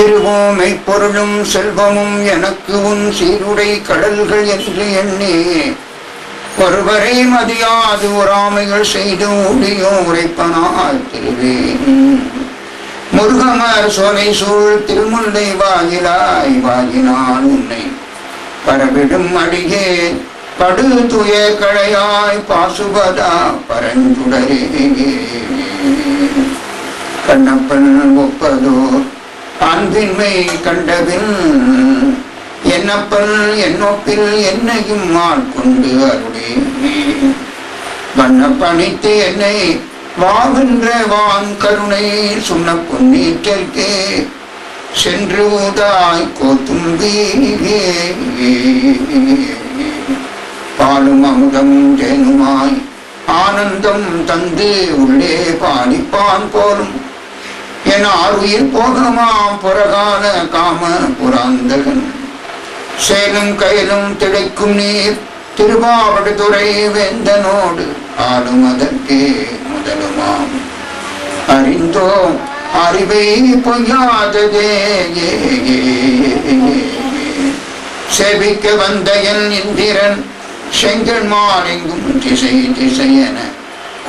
திருவோமை பொருளும் செல்வமும் எனக்கு உன் சீருடை கடல்கள் என்று எண்ணி. ஒருவரை மதியாது ஒராமைகள் செய்து ஊழியோ உரைப்பனால் திருவேன். முருகமர் சோலை சூழ் திருமுல்லை வாயிலாய் வாயினால் உன்னை பரவிடும் அடியே. படு துய களையாய் பாசுபதா பரஞ்சுடரே. கண்ணப்பன் ஒப்பதோ அன்பின்மை கண்டபின் என்னப்பன் என்னொப்பில் என்னையும் ஆட்கொண்டு அருளே வண்ணப்பணித்து என்னை வாகின்ற வான் கருணை சொன்ன பொன்னீற்றற்கே சென்று ஊதாய் கோத்தும்பி பாலும் அமுதம் தேனுமாய் ஆனந்தம் தந்து உள்ளே பாலிப்பான் போலும் என் ஆறுயிர் போகமாம் புறகால காம புராந்தகன். சேலும் கயலும் திளைக்கும் நீர் திருவாவடுதுறை வேந்தனோடு ஆளும் அதற்கே முதலுமாம். அறிந்தோம் அறிவை பொய்யாததே செபிக்க வந்த என் இந்திரன் செங்கல் மாறெங்கும் திசை திசையென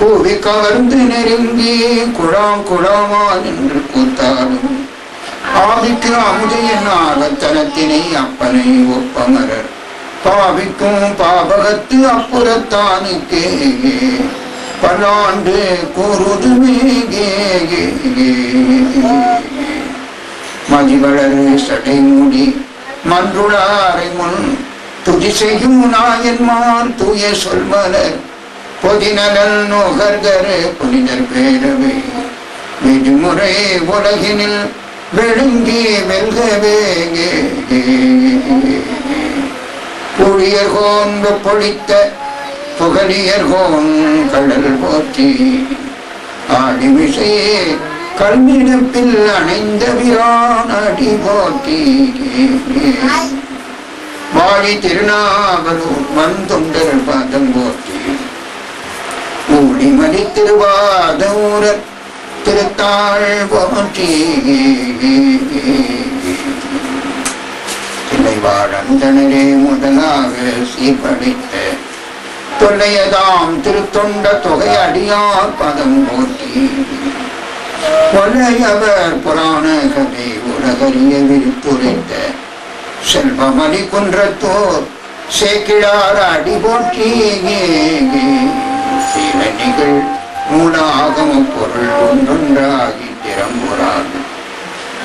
கூவி கவர்ந்து நெருங்கி குழாம் குழாமா என்று கூத்தாடும் ஆவிக்கு அமுதையின் ஆகத்தனத்தினை அப்பனை ஒப்பமரர். பாவிக்கும் பாபகத்து அப்புறத்தானுக்கே. பல்லாண்டு கூறுதுமேகே மதிவளரு சடைமுடி மன்றுளாரை முன் துதி செய்யும் நாயன்மான் தூய சொல்மலர். பொதிநலன் நோகர்கரு புனிதர் பேரவை. விதிமுறை உலகினில் விழுங்கி வெல்கவே புழியர்கோன் பொழித்த புகழியர் கோன் கடல் போற்றி. ஆடிமிசையே கல்விடப்பில் அணைந்த விரான் அடி போற்றி வாழி திருநாவலூர் வந்தொண்டர் பாதம் போற்றி. ஊழிமணி திருவாதூர திருத்தாள் போற்றி. தில்லைவாழந்தனரே முதலாக சீர்படித்த தொல்லையதாம் திருத்தொண்ட தொகை அடியார் பதம் போற்றி. கொலையவர் புராண கதை உலகறிய விரித்துரைத்த செல்வமணி குன்றத்தோர் சேக்கிழார் அடி போற்றியே சீலனிகள் மூல ஆகம பொருள் ஒன்றொன்றாகி திறம்புறாது.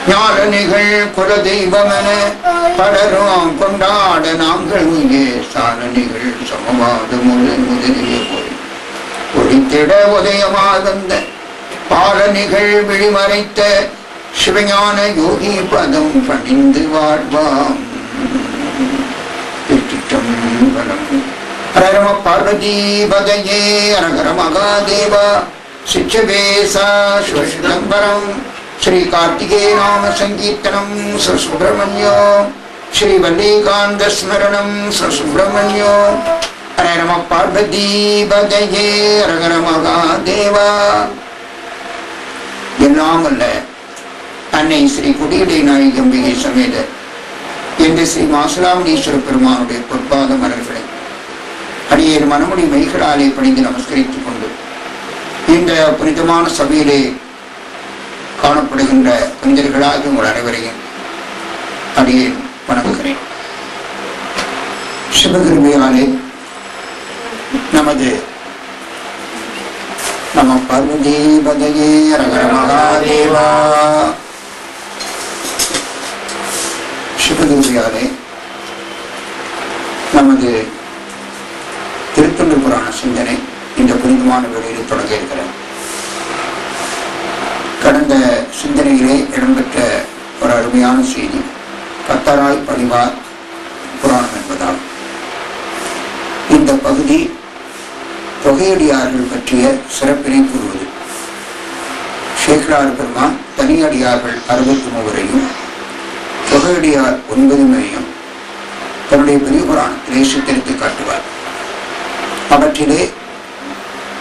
ஞானனிகள் குல தெய்வமென பலரும் கொண்டாட நாங்கள் இங்கே சாரணிகள் சமவாத முழு முதலிய போய். ஒழித்திட உதயமாகந்த பாலனிகள் விழிமறைத்த சிவஞான யோகி பதம் பணிந்து வாழ்வாம். திருச்சிற்றம்பலம் ஹரம பார்வதி பதையே அரகர மகாதேவா சிச்சவேசா சிவசிதம்பரம் ஸ்ரீ கார்த்திகே நாம சங்கீர்த்தனம் சுசுப்பிரமணியோ ஸ்ரீ வல்லிகாந்த ஸ்மரணம் சுசுப்பிரமணியோ ஹர நம பார்வதி பதையே அரகர மகாதேவா எல்லாம் அல்ல அன்னை ஸ்ரீ குடியடை நாயகம்பிகை சமேத என்று ஸ்ரீ மாசுலாமணீஸ்வர பெருமானுடைய பொற்பாத மலர்களை அடியேறு மனமுடி மெய்களாலே பணிந்து நமஸ்கரித்துக் கொண்டு இந்த புனிதமான சபையிலே காணப்படுகின்ற புனிதர்களாக உங்கள் அனைவரையும் அடியேன் வணங்குகிறேன். சிவகிருமையாலே நமது நம பார்வதி ரகர மகாதேவா. சிவகிருமையாலே நமது திருத்தொண்டு புராண சிந்தனை இந்த புனிதமான வேளையில் தொடங்க இருக்கிறேன் கடந்த சிந்தனையிலே இடம்பெற்ற ஒரு அருமையான செய்தி பத்தராய் பதிவார் புராணம் என்பதால் இந்த பகுதி தொகையடியார்கள் பற்றிய சிறப்பினை கூறுவது. சேகரார் பெருமான் தனியடியார்கள் அறுபத்தி மூவரையும் தொகையடியார் ஒன்பது முறையும் தன்னுடைய பெரிய புராணத்திலே சித்தரித்து காட்டுவார். அவற்றிலே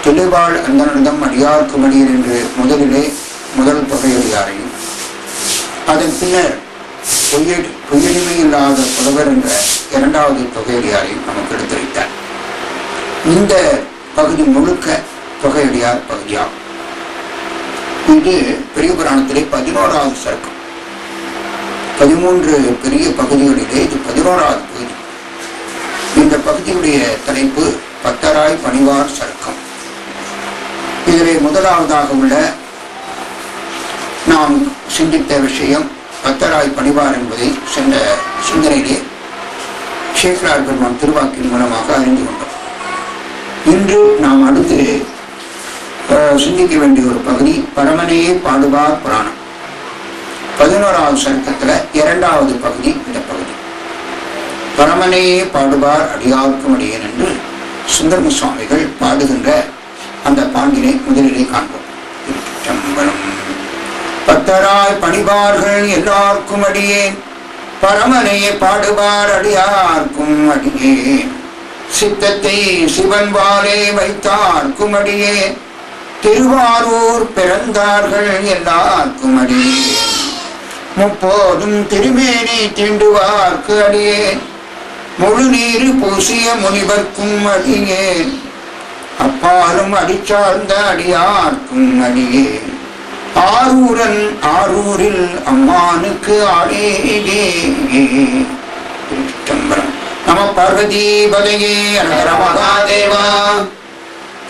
தெளிவாள் அந்தனந்தம் அடியார்க்கு மடியர் என்று முதலிலே முதல் தொகையடியாரையும் அதன் பின்னர் பொய்யடி பொய்யடிமை இல்லாத புலவர் என்ற இரண்டாவது தொகையடியாரையும் நமக்கு எடுத்துரைத்தார். இந்த பகுதி முழுக்க தொகையடியார் பகுதியாகும். இது பெரிய புராணத்திலே பதினோராவது சர்க்கம். பதிமூன்று பெரிய பகுதிகளிலே இது பதினோராவது பகுதி. இந்த பகுதியுடைய தலைப்பு பத்தராய் பணிவார் சர்க்கம். இதிலே முதலாவதாக உள்ள நாம் சிந்தித்த விஷயம் பத்தராய் பணிவார் என்பதை சென்ற சிந்தனையிலே சேகரார் பெருமான் திருவாக்கின் மூலமாக அறிந்து கொண்டோம். இன்று நாம் அடுத்து சிந்திக்க வேண்டிய ஒரு பகுதி பரமனையே பாடுவார் புராணம். பதினோராவது சர்க்கத்தில் இரண்டாவது பகுதி இந்த பகுதி. பரமனையே பாடுவார் அடியாருக்கும் அடியேன் என்று சுந்தரம சுவாமிகள் பாடுகின்ற அந்த பாண்டினை முதலிலே காண்போம். திருச்சிற்றம்பலம். பத்தராய் பணிபார்கள் எல்லாருக்கும் அடியேன் பரமனையே பாடுவார் அடியார்க்கும் அடியேன் சித்தத்தை சிவன் வாலே வைத்தார்க்கும் அடியேன் திருவாரூர் பிறந்தார்கள் எல்லாருக்கும் அடியேன் முப்போதும் திருமேனி தீண்டுவார்க்கு அடியேன் முழுநீரு பூசிய முனிவர்க்கும் அடியேன் அப்பாலும் அடிச்சார்ந்த அடியார்க்கும் அடியேன் ஆரூரன் ஆரூரில் அம்மானுக்கு ஆடேகே நம பார்வதி பதையே அனகர மகாதேவா.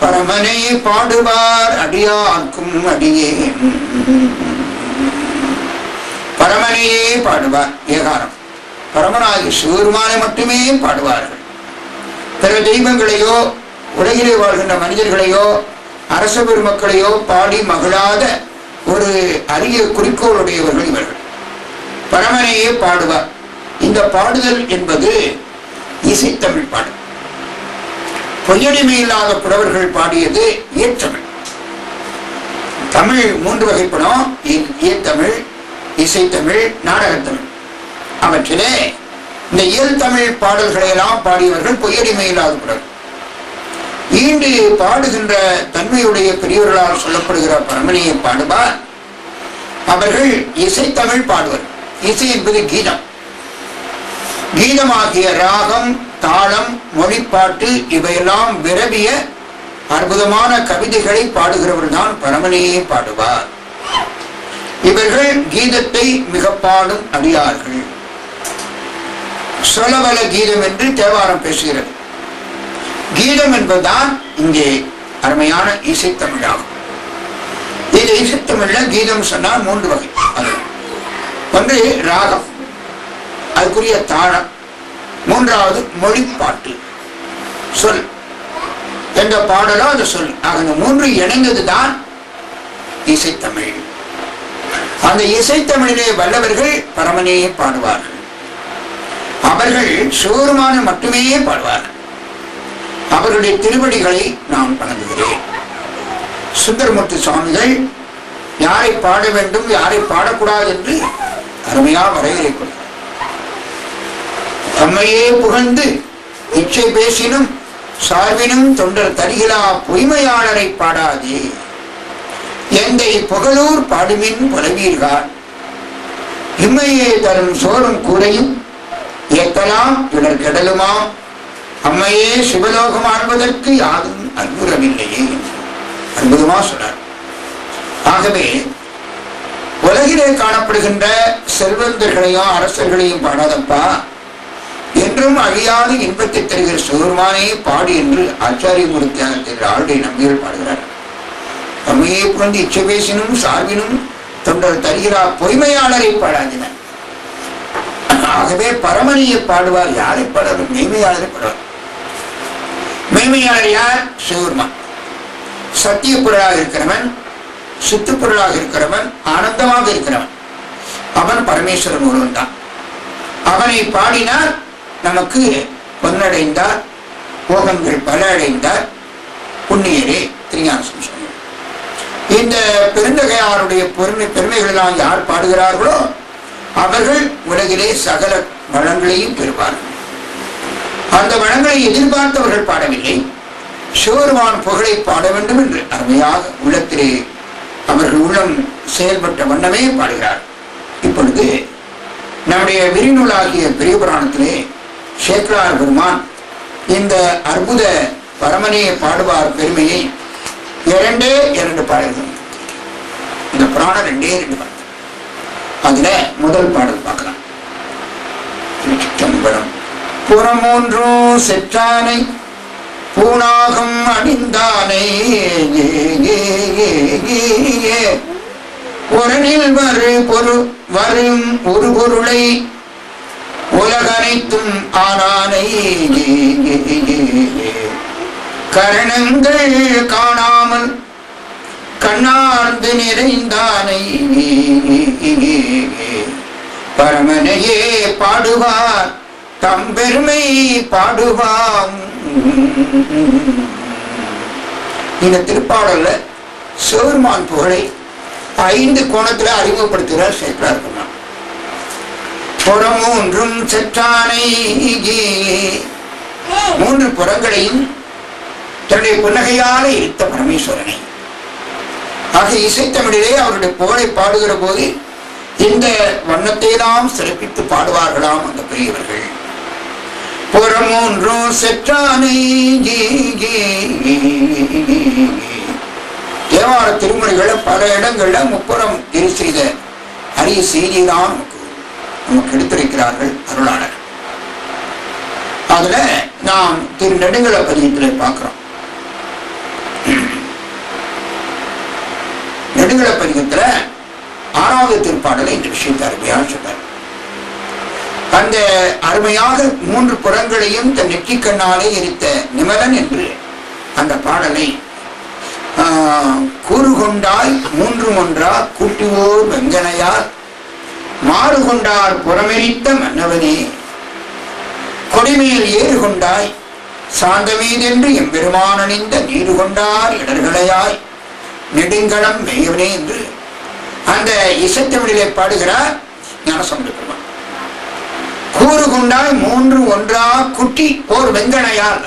பரமனை பாடுவார் அடியார்க்கும் அடியேன் பரமனையே பாடுவார். ஏகாரம் பரமனாகி சிவபெருமானை மட்டுமே பாடுவார்கள். பிற தெய்வங்களையோ உலகிலே வாழ்கின்ற மனிதர்களையோ அரச பெருமக்களையோ பாடி மகிழாத ஒரு அரிய குறிக்கோளுடையவர்கள் இவர்கள். பரமனையே பாடுவார். இந்த பாடுதல் என்பது இசைத்தமிழ் பாடல் பொய்யடிமை இல்லாத புலவர்கள் பாடியது இயற்றமிழ் தமிழ் மூன்று வகைப்படும். இயத்தமிழ் இசைத்தமிழ் நாடகத்தமிழ். அவற்றிலே இந்த இயல் தமிழ் பாடல்களை எல்லாம் பாடியவர்கள் பொய்யடிமை இல்லாத ஈண்டு பாடுகின்ற தன்மையுடைய பெரியவர்களால் சொல்லப்படுகிற பரமணியை பாடுவார் அவர்கள் இசைத்தமிழ் பாடுவர். இசை என்பது கீதம். கீதமாகிய ராகம் தாளம் மொழிப்பாட்டு இவையெல்லாம் விரவிய அற்புதமான கவிதைகளை பாடுகிறவர் தான் பரமனையே பாடுவார் இவர்கள் கீதத்தை மிக பாடும் அடியார்கள். சொலவல கீதம் என்று தேவாரம் பேசுகிறது. கீதம் என்பதுதான் இங்கே அருமையான இசைத்தமிழாகும். இந்த இசைத்தமிழ்ல கீதம் சொன்னால் மூன்று வகை. அது ஒன்று ராகம் அதுக்குரிய தாளம் மூன்றாவது மொழிப்பாட்டு சொல். எந்த பாடலோ அந்த சொல். ஆக இந்த மூன்று இணைந்ததுதான் இசைத்தமிழ். அந்த இசைத்தமிழிலே வல்லவர்கள் பரமனையே பாடுவார்கள். அவர்கள் சிவருமான மட்டுமே பாடுவார்கள் அவருடைய திருவடிகளை நான் வணங்குகிறேன் சுந்தரமூர்த்தி சுவாமிகள் யாரை பாட வேண்டும் யாரை பாடக்கூடாது என்று அருமையாக வரையறை தம்மையே புகழ்ந்து இச்சை பேசினும் சார்பினும் தொண்டர் தருகிலா பொய்மையாளரை பாடாதே. எந்தை புகழூர் பாடுமின் புலவீர்கள் இம்மையே தரும் சோறும் கூரையும் ஏத்தலாம் இடர் கெடலுமாம் அம்மையே சிவலோகம் ஆழ்வதற்கு யாரும் அற்புதமில்லையே அற்புதமா சொன்னார். ஆகவே உலகிலே காணப்படுகின்ற செல்வந்தர்களையும் அரசர்களையும் பாடாதப்பா. என்றும் அழியாத இன்பத்தை தருகிற சிவருமானே பாடு என்று ஆச்சாரியமூர்த்தியாக என்ற ஆளுடைய நம்பிகள் பாடுகிறார். தம்மையே புகழ்ந்து இச்சை பேசினும் சார்பினும் தொண்டர் தருகிறார் பொய்மையாளரை பாடாதினர் ஆகவே பரமணியை பாடுவார் யாரை பாடுவார் மெய்மையாளரை பாடுவார். மெய்மையாளர் யார்? சிவருமான் சத்திய பொருளாக இருக்கிறவன் சித்து பொருளாக இருக்கிறவன் ஆனந்தமாக இருக்கிறவன். அவன் பரமேஸ்வரன் ஒருவன் தான் அவனை பாடினால் நமக்கு பொன்னடைந்தார் போகங்கள் பல அடைந்தார் புண்ணியரே திருஞான இந்த பெருந்தகையாருடைய பெருமை பெருமைகளெல்லாம் யார் பாடுகிறார்களோ அவர்கள் உலகிலே சகல வளங்களையும் பெறுவார்கள். அந்த வளங்களை எதிர்பார்த்தவர்கள் பாடவில்லை. சிவருமான் புகழை பாட வேண்டும் என்று அருமையாக உள்ளத்திலே அவர்கள் உள்ளம் செயல்பட்ட வண்ணமே பாடுகிறார். இப்பொழுது நம்முடைய விரிநூலாகிய பெரிய புராணத்திலே சேக்கரார் பெருமான் இந்த அற்புத பரமனையை பாடுவார் பெருமையை இரண்டே இரண்டு பாடல்கள். இந்த புராணம் ரெண்டே ரெண்டு பாடல் அதுல முதல் பாடல் பார்க்கலாம். திருச்சிற்றம்பலம். புறமூன்றும் செற்றானை பூணாகம் அணிந்தானை உரனில் வரு பொரு வரும் ஒரு பொருளை உலகனைத்தும் ஆனானை கரணங்கள் காணாமல் கண்ணார்ந்து நிறைந்தானை. பரமனையே பாடுவார் தம் பெருமை பாடுவாம். இந்த திருப்பாடல்ல சிவருமான் புகழை ஐந்து கோணத்துல அறிமுகப்படுத்துகிறார் சேர்க்கிறார் புறம் புறமூன்றும் செற்றானை மூன்று புறங்களையும் தன்னுடைய புன்னகையால இருத்த பரமேஸ்வரனை. ஆக இசைத்தமிழிலே அவருடைய புகழை பாடுகிற போது இந்த வண்ணத்தை எல்லாம் சிறப்பித்து பாடுவார்களாம் அந்த பெரியவர்கள். புறமூன்றோ செற்றானை தேவார திருமுறைகளை பல இடங்கள்ல முப்புறம் இரு செய்த அரிய செய்திதான் நமக்கு நமக்கு எடுத்திருக்கிறார்கள் அருளாளர். அதுல நாம் திரு நெடுங்கல பதியத்திலே பார்க்கிறோம். நெடுங்கல பதிகத்துல ஆறாவது திருப்பாடலை இந்த விஷயத்தை அருமையாக சொன்னார். அந்த அருமையாக மூன்று புறங்களையும் தன் நெற்றிக் கண்ணாலே எரித்த நிமலன் என்று அந்த பாடலை ஆஹ், கூறு கொண்டாய் மூன்று ஒன்றா கூட்டுவோர் வெங்கனையார் மாறு கொண்டார் புறமெரித்த மன்னவனே கொடிமையில் ஏறு கொண்டாய் சாந்தமீதென்று எம்பெருமான் அணிந்த நீரு கொண்டார் இடர்களையாய் நெடுங்களம் மெய்யவனே என்று. அந்த இசைத்தமிழிலே பாடுகிறார் ஞானசமுத பெருமான் கூறு கொண்டால் மூன்று ஒன்றா குட்டி ஓர் வெங்கனையால்.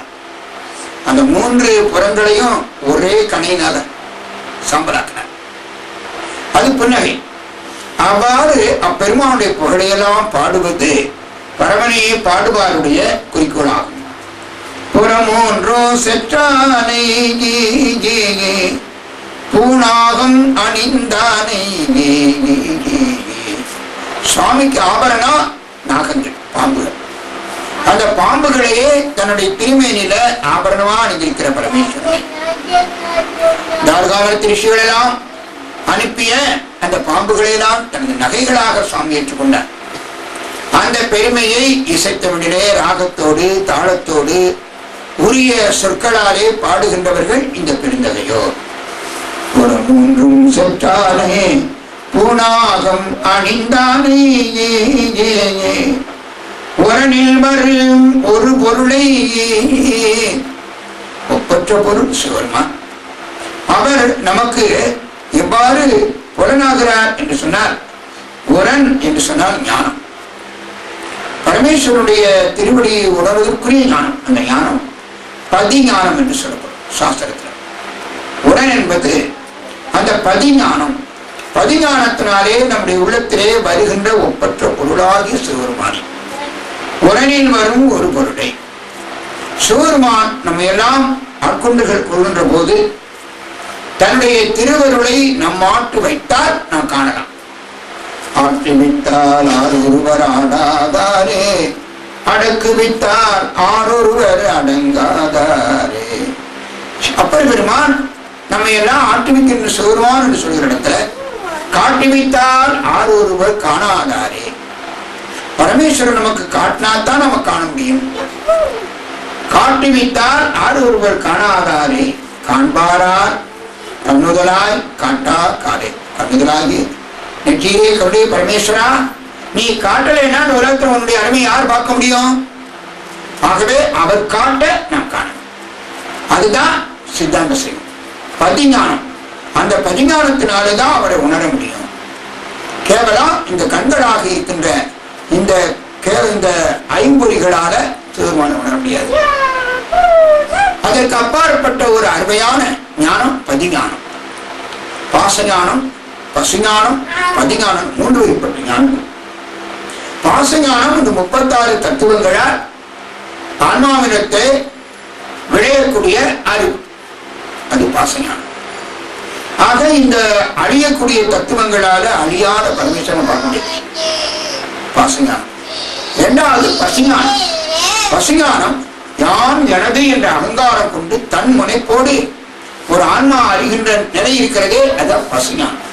அந்த மூன்று புறங்களையும் ஒரே கணையினால சம்பளாக்கினார் அது புன்னகை. அவ்வாறு அப்பெருமானுடைய புகழையெல்லாம் பாடுவது பரமனையை பாடுவாருடைய குறிக்கோளாகும். புறமூன்றோ செற்றானை பூணாகம் அணிந்தானே. சுவாமிக்கு ஆபரணம் நாகங்கள் பாம்புகள். அந்த பாம்புகளையே தன்னுடைய திருமேனில ஆபரணமா அணிந்திருக்கிற பரமேஸ்வரன் தாழ்கால ரிஷிகள் எல்லாம் அனுப்பிய அந்த பாம்புகளெல்லாம் தனது நகைகளாக சுவாமி ஏற்றுக்கொண்டார். அந்த பெருமையை இசைத்தவனிலே ராகத்தோடு தாளத்தோடு உரிய சொற்களாலே பாடுகின்றவர்கள் இந்த பெருந்தகையோர். ஒரு மூன்றும் செற்றானே பூணாகம் அணிந்தானே புறனில் வரும் ஒரு பொருளை. ஒப்பற்ற பொருள் சிவருமான் அவர் நமக்கு எவ்வாறு புலனாகிறார் என்று சொன்னார் உரன் என்று சொன்னால் ஞானம். பரமேஸ்வருடைய திருவடியை உணர்வதற்குரிய ஞானம். அந்த ஞானம் பதி ஞானம் என்று சொல்லப்படும் சாஸ்திரத்தில். உரன் என்பது அந்த பதிஞானம். பதிஞானத்தினாலே நம்முடைய உள்ளத்திலே வருகின்ற ஒப்பற்ற பொருளாகிய சிவருமான் உரணில் வரும் ஒரு பொருளை. சிவருமான் நம்ம எல்லாம் அற்கொண்டுகள் கொள்கின்ற போது தன்னுடைய திருவருளை நம் ஆட்டு வைத்தால் நாம் காணலாம். ஆட்டி விட்டால் ஆர் ஒருவர் ஆடாதாரே. அடக்கு விட்டார் ஆரொருவர் அடங்காதாரே. அப்பர் பெருமான் நம்ம எல்லாம் ஆட்டி வைக்கின்ற என்று சொல்கிற இடத்துல காட்டி வைத்தால் ஆறு ஒருவர் காணாதாரே. பரமேஸ்வரர் நமக்கு காட்டினாத்தான் நம்ம காண முடியும். காட்டி வைத்தால் ஆறு ஒருவர் காணாதாரே. காண்பாரார் கண்ணுதலாய் காட்டா காலே கண்ணுதலாகி நெற்றியே கருடைய பரமேஸ்வரா நீ காட்டலைன்னா அந்த உலகத்தில் உன்னுடைய அருமை யார் பார்க்க முடியும்? ஆகவே அவர் காட்ட நாம் காணணும் அதுதான் சித்தாந்த செய்யும் பதிஞானம். அந்த பதிஞானத்தினாலே தான் அவரை உணர முடியும். கேவலம் இந்த கண்களாக இருக்கின்ற இந்த இந்த ஐம்பொறிகளால திருமணம் உணர முடியாது. அதற்கு அப்பாற்பட்ட ஒரு அருமையான ஞானம் பதிஞானம். பாசஞானம் பசுஞானம் பதிஞானம் மூன்று வகைப்பட்ட ஞானம் பாசஞானம் இந்த முப்பத்தாறு தத்துவங்களால் ஆன்மாவினத்தை விளையக்கூடிய அறிவு. அது பாசஞானம் ஆக இந்த அழியக்கூடிய தத்துவங்களால அழியாத பரமேஸ்வரன் பார்க்க முடியும். பாசஞானம் இரண்டாவது பசுஞானம். பசுஞானம் யான் எனது என்ற அகங்காரம் கொண்டு தன் முனைப்போடு ஒரு ஆன்மா அறிகின்ற நிலை இருக்கிறதே அதான் பசுஞானம்.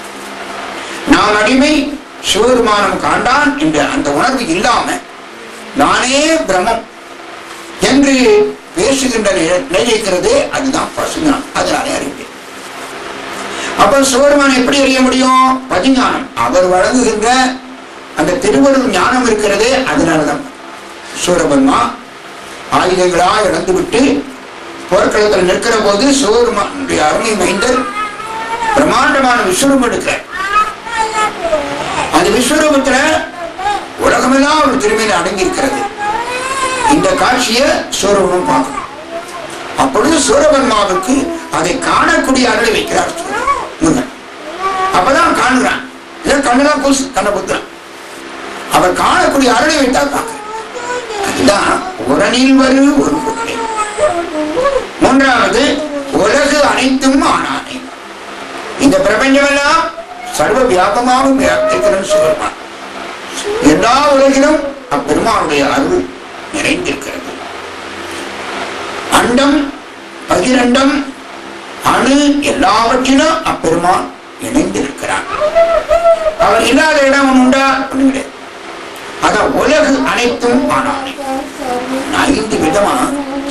நான் அடிமை சிவபெருமானம் காண்டான் என்ற அந்த உணர்வு இல்லாம நானே பிரமம் என்று பேசுகின்ற நிலை நிலை அதுதான் பசுஞானம் அதனாலே அறிவிப்பேன் அப்ப சிவபெருமான் எப்படி அறிய முடியும்? பதிஞானம் அவர் வழங்குகின்ற அந்த திருவருள் ஞானம் இருக்கிறதே அதனாலதான். சூரபன்மா ஆயுதங்களா இழந்துவிட்டு போர்க்களத்தில் நிற்கிற போது சிவபெருமானுடைய அருமை மைந்தர் பிரம்மாண்டமான விஸ்வரூபம் எடுக்கிறார். அந்த விஸ்வரூபத்துல உலகமெல்லாம் ஒரு திருமையில அடங்கி இருக்கிறது இந்த காட்சியை சூரபனும் பார்க்கணும். அப்பொழுது சூரபன்மாவுக்கு அதை காணக்கூடிய அருளை வைக்கிறார் முருகன் அப்பதான் காணுகிறான் இதை கண்ணுதான் கூசு கண்ண குத்துறான் அவர் காணக்கூடிய அருளை வைத்தா பார்க்க அதுதான் உரனில் வரு ஒரு மூன்றாவது உலகு அனைத்தும் ஆனானே. இந்த பிரபஞ்சம் எல்லாம் சர்வ வியாபமாகவும் வியாபித்திருக்கிறது சொல்லுவான் எல்லா உலகிலும் அப்பெருமானுடைய அருள் நிறைந்திருக்கிறது அண்டம் பகிரண்டம் அணு எல்லாவற்றிலும் அப்பெருமான் இணைந்திருக்கிறான். அவர் இல்லாத இடம் உண்டா? அத அதான் உலகு அனைத்தும் ஆனானே. ஐந்து விதமா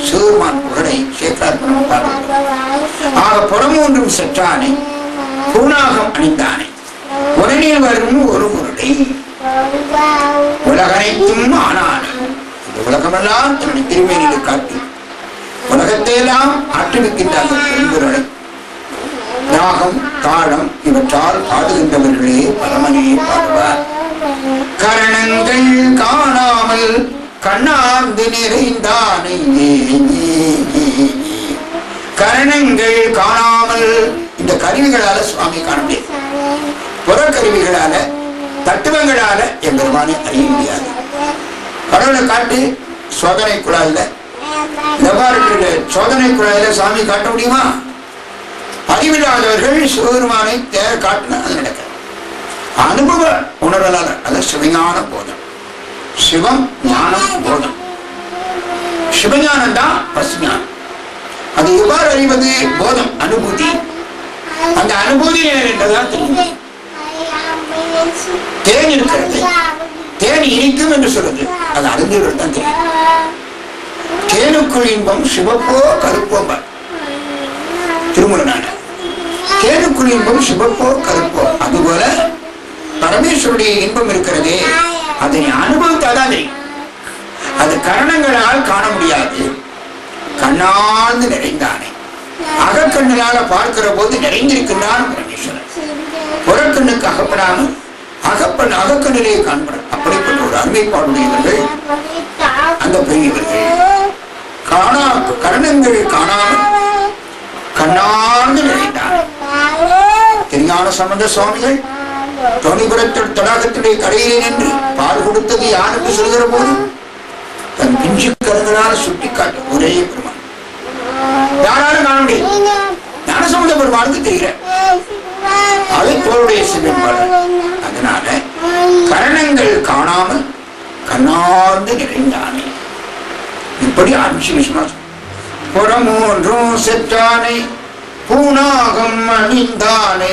சிவருமான் புகழை சேக்கார் ஆக புறமூன்றும் செற்றானே பூனாகம் அணிந்தானே. உடனே வரும் ஒரு பொருளை. உலகனைத்தும் ஆனானே. உலகமெல்லாம் தன்னுடைய திருமேனியை காட்டி உலகத்தையெல்லாம் ஆட்டுவிக்கின்ற அந்த பெருங்குரலை ராகம் தாளம் இவற்றால் பாடுகின்றவர்களே பரமனே பாடுவார். கரணங்கள் காணாமல் கண்ணார்ந்து நிறைந்தானே கரணங்கள் காணாமல் இந்த கருவிகளால சுவாமி காண முடியாது. புறக்கருவிகளால தத்துவங்களால எம்பெருமானை அறிய முடியாது. கடவுளை காட்டு சோதனை குழாயில. லெபார்டரியில சோதனை குழாயில சாமி காட்ட முடியுமா? அறிவில்லாதவர்கள் சிவபெருமானை தேர காட்டின அது நடக்க அனுபவ உணர்வலால் அது சிவஞான போதம். சிவம் ஞானம் போதம். சிவஞானம் தான் பசுஞானம் அது எவ்வாறு அறிவது? போதம் அனுபூதி. அந்த அனுபூதி என்றதான் தெரியும். தேன் இருக்கிறது. தேன் இனிக்கும் என்று சொல்றது. அது அறிஞர்கள் தான் தெரியும். தேனுக்குள் இன்பம் சிவப்போ கருப்போ திருமுருகனான தேனுக்குள் இன்பம் சிவப்போ கருப்போ. அதுபோல பரமேஸ்வருடைய இன்பம் இருக்கிறதே அதை அனுபவித்தாதான் தெரியும். அது கரணங்களால் காண முடியாது. கண்ணாந்து நிறைந்தானே. அகக்கண்ணினால பார்க்கிற போது நிறைந்திருக்கின்றான் பரமேஸ்வரன். புறக்கண்ணுக்கு அகப்படாமல் அகப்பண் அகக்கண்ணிலே காண்பனர் அருமை பாடுடையவர்கள் அந்த பெரியவர்கள் காணா கரணங்கள் காணாமல் கண்ணார்ந்து நிறைந்தார் திருஞான சம்பந்த சுவாமிகள் தோணிபுரத்தில் தடாகத்துடைய கரையிலே நின்று பால் கொடுத்தது யாருக்கு சொல்கிற போது தன் பிஞ்சு கருங்களால் சுட்டி காட்டும் ஒரே பெருமான். யாராலும் காண முடியும். ஞானசம்பந்த பெருமானுக்கு தெரியல அது தோளுடைய சிவன் அதனால கரணங்கள் காணாமல் கண்ணார்ந்து நிறைந்தானே இப்படி ஆரம்பிச்சு விஸ்வநாதன் புறமூன்றும் செற்றானை பூணாகம் அணிந்தானே.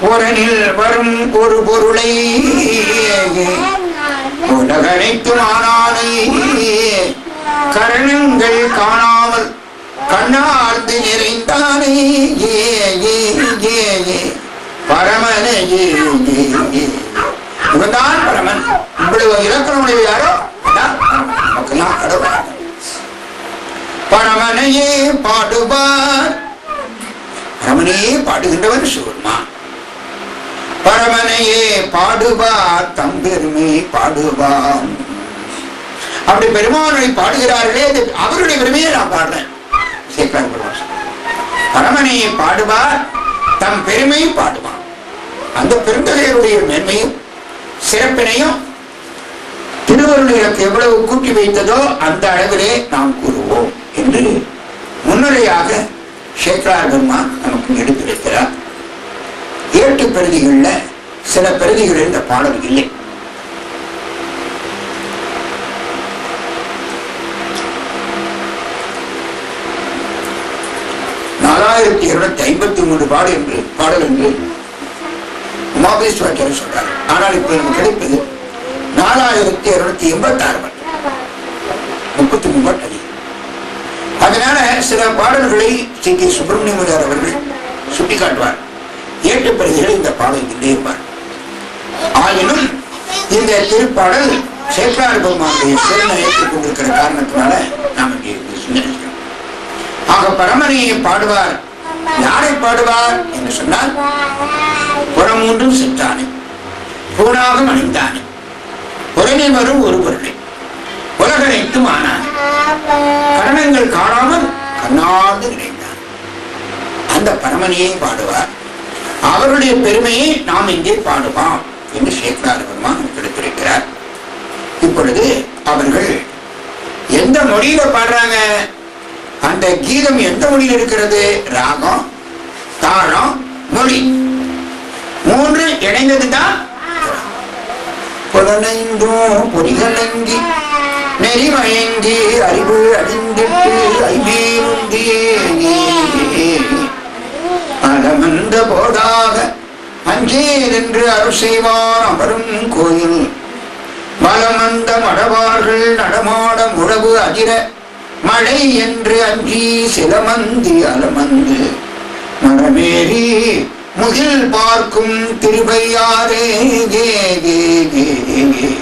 உரனில் வரும் ஒரு பொருளை. உலகனைத்தும் ஆனானே கரணங்கள் காணாமல் கண்ணார்ந்து நிறைந்தானே. ஏ ஏ ஏ ஏ பரமனே ஏ இவன்தான் பரமன். இவ்வளவு இலக்கணமுடைய யாரோ? அதான் பரமன். நமக்கெல்லாம் கடவுள். பரமனையே பாடுவார். பரமனே பாடுகின்றவன் சிவருமான் பரமனையே பாடுவார் தம்பெருமை பாடுவான் அப்படி பெருமானை பாடுகிறார்களே அது அவருடைய பெருமையை நான் பாடுறேன். சேக்கார் பெருமாள் பரமனையை பாடுவார் தம் பெருமையும் பாடுவான் அந்த பெருந்தகையருடைய மேன்மையும் சிறப்பினையும் திருவருள் எவ்வளவு கூட்டி வைத்ததோ அந்த அளவிலே நாம் கூறுவோம் என்று முன்னுரையாக சேக்கரார் பெருமா நமக்கு எடுத்திருக்கிறார். ஏட்டு பிரதிகளில் சில பிரதிகள் இந்த பாடல் இல்லை. நாலாயிரத்தி இருநூத்தி ஐம்பத்தி மூன்று பாடல் என்று பாடல் என்று உமாபேஸ்வரர் சொல்றார். ஆனால் இப்ப நமக்கு கிடைப்பது நாலாயிரத்தி இருநூத்தி எண்பத்தி ஆறு பாட்டு முப்பத்தி மூணு பாட்டு அதனால சில பாடல்களை சி. கே. சுப்பிரமணியமுடியார் அவர்கள் சுட்டிக்காட்டுவார். ஏட்டு பிரதிகள் இந்த பாடல் இல்லை இருப்பார். ஆயினும் இந்த திருப்பாடல் சேப்பார் பெருமானுடைய சிறந்த ஏற்றுக் கொண்டிருக்கிற காரணத்தினால நாம் இங்கே இது ஆக பரமனையை பாடுவார் யாரை பாடுவார் என்று சொன்னால் புறமூன்றும் சென்றானே. பூணாகம் அணிந்தானே புறனில் வரும் ஒரு பொருளை. உலகனைத்தும் ஆனான். கரணங்கள் காணாமல் கண்ணார்ந்து நினைந்தான். அந்த பரமனையே பாடுவார். அவருடைய பெருமையை நாம் இங்கே பாடுவோம் என்று சேக்கரார் பெருமான் எடுத்திருக்கிறார். இப்பொழுது அவர்கள் எந்த மொழியில பாடுறாங்க? அந்த கீதம் எந்த மொழியில் இருக்கிறது? ராகம் தாளம் மொழி. மூன்று இணைந்ததுதான் புலனைந்தும் பொறிகளங்கி நெறிமயங்கி அறிவு அழிந்திட்டு ஐவீருந்தியே அலமந்த போதாக அஞ்சேர் என்று அருள் செய்வார் அமரும் கோயில். மலமந்த மடவார்கள் நடமாட முழவு அதிர மழை என்று அஞ்சி சிலமந்தி அலமந்து. மரமேறி முகில் பார்க்கும் திருவையாரே கே கே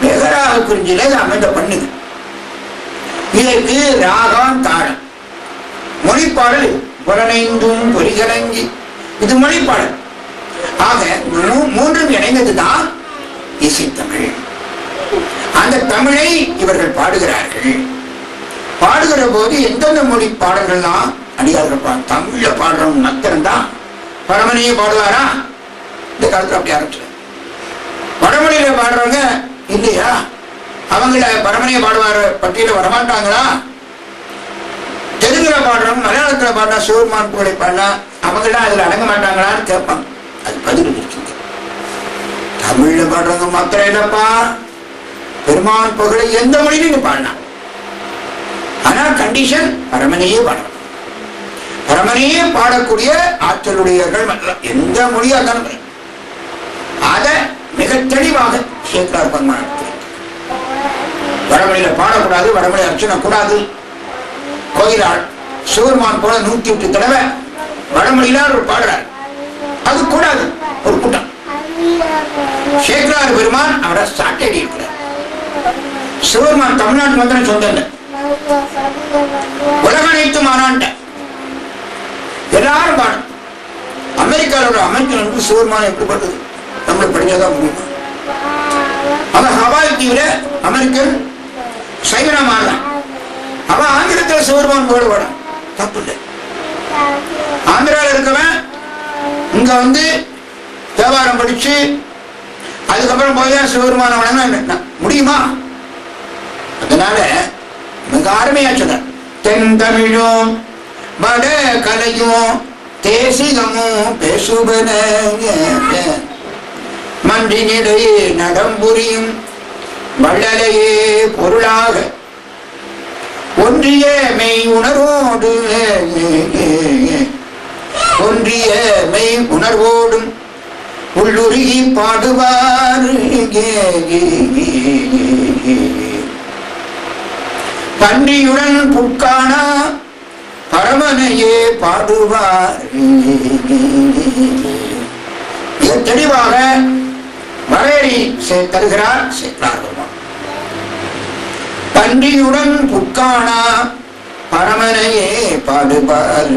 மேகராக குறிஞ்சில அமைந்த பண்ணுது. இதற்கு ராகம் தாழம் மொழிப்பாடல் புலனைந்தும் பொறிகலங்கி. இது மொழிப்பாடல். ஆக மூன்றும் இணைந்ததுதான் இசைத்தமிழ். அந்த தமிழை இவர்கள் பாடுகிறார்கள். பாடுகிற போது எந்தெந்த மொழி பாடல்கள்லாம் அடியார்கள் பா தமிழ்ல பாடுறவங்க மத்திரம் தான். வடமொழியை பாடுவாரா? இந்த காலத்துல அப்படி ஆரம்பிச்சு வடமொழியில பாடுறவங்க இல்லையா? அவங்கள பரமனையை பாடுவார பட்டியல வரமாட்டாங்களா? தெலுங்குல பாடுறவங்க மலையாளத்துல பாடினா சிவபெருமான் புகழை பாடினா அவங்களாம் அதுல அடங்க மாட்டாங்களான்னு கேட்பாங்க. அது பதில் இருக்குங்க தமிழ்ல பாடுறவங்க மாத்திரம் என்னப்பா பெருமான் புகழை எந்த மொழியிலும் நீ ஆனா கண்டிஷன் பரமனையே பாடணும். பரமனையே பாடக்கூடிய ஆற்றலுடையவர்கள் எந்த மொழியா இருந்தாலும் அதை மிக தெளிவாக சேக்கரார் பெருமான் வடமொழியில பாடக்கூடாது வடமொழி அர்ச்சனை கூடாது கோயிலாள் சிவருமான் போல நூத்தி எட்டு தடவை வடமொழியில அவர் பாடுறார். அது கூடாது ஒரு கூட்டம். சேக்கரார் பெருமான் அவரை சாட்டை இருக்கிறார். சிவருமான் தமிழ்நாட்டு மந்திரம் சொந்தம் இல்லை உலக அனைத்து மாநாட்ட எல்லாரும் பாடும் அமெரிக்காவோட அமைச்சர் வந்து சிவருமான் எப்படிப்பட்டது? நம்மளுக்கு நம்மளை படிச்சாதான் முடியுமா அவன் ஹவாய் தீவிர அமெரிக்கன் சைவனா மாறலாம் அவன் ஆங்கிலத்தில் சிவருமான் போட வாடான் தப்பு இல்லை ஆந்திராவில் இருக்கவன் இங்க வந்து தேவாரம் படிச்சு அதுக்கப்புறம் போய் தான் சிவபெருமான முடியுமா? அதனால மிக அருமையா சொன்னார் தென் தமிழும் வட கலையும் தேசிகமும் பேசுவன மன்றினிடையே நடம்புரியும் வள்ளலையே பொருளாக. ஒன்றிய மெய் உணர்வோடு ஒன்றிய மெய் உணர்வோடும் உள்ளுருகி பாடுவார். பன்றியுடன் புட்கானா பரமனையே பாடுவார் தெளிவாக வரையறை தருகிறார் சேக்கலார் பன்றியுடன் புட்கானா பரமனையே பாடுவார்